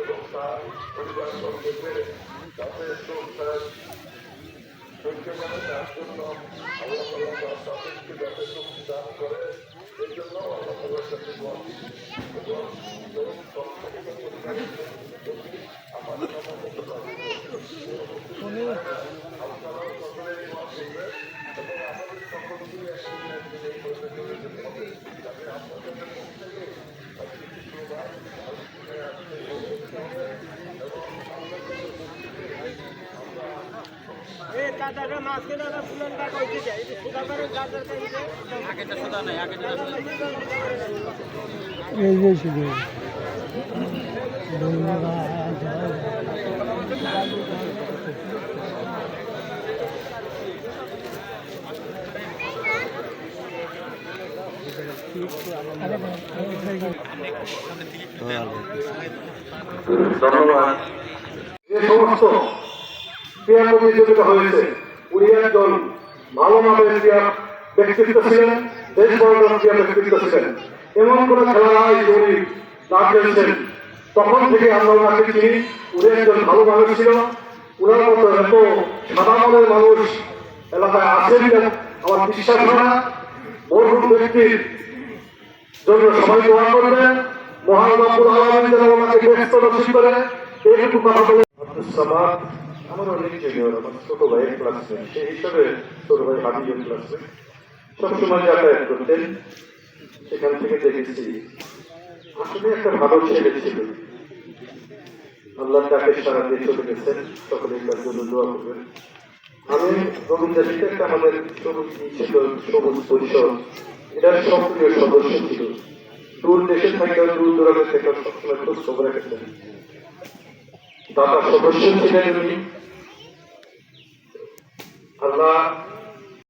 এবং তার পরিবার সঙ্গে পেরে তাদের তার সৈক্যমানের তার জন্য আল্লাহ তাদের এই যে শুধু। ধন্যবাদ। ক্রীড়া প্রতিযোগিতা হয়েছে। উনি একজন ভালো মানের ক্রীড়া ব্যক্তিত্ব ছিলেন দেশ বড় ক্রীড়া ব্যক্তিত্ব ছিলেন। এমন কোন খেলা নাই যে উনি না খেলছেন তখন থেকে আমরা ওনাকে চিনি, উনি একজন ভালো মানুষ ছিল। উনার মতো এত সাদা মনের মানুষ এলাকায় আছেন আমার বিশ্বাস হয় না। মরহুম ব্যক্তির জন্য সবাই দোয়া করবেন। মহান রব্বুল আলামিন ওনাকে ব্যস্ত নসিব করে। এইটুকু কথা বলে আব্দুল আমার অনেক জুনিয়র আমার ছোট ভাইয়ের ক্লাসমেট সেই হিসাবে ছোট ভাই হাবিবের ক্লাসমেট সবসময় যাতায়াত করতেন, সেখান থেকে দেখেছি, আসলে একটা ভালো ছেলে ছিল। আল্লাহ তাকে সারা দিয়ে চলে গেছেন, সকলে তার জন্য দোয়া করবেন। আমি রবীন্দ্রজিতে একটা আমাদের সবুজ ছিল, সবুজ পরিষদ এটার সক্রিয় সদস্য ছিল। দূর দেশে থেকে দূর দূরান্ত থেকে সবসময় খোঁজ খবর রেখেছেন दादा प्रवचन शिकायत अल्लाह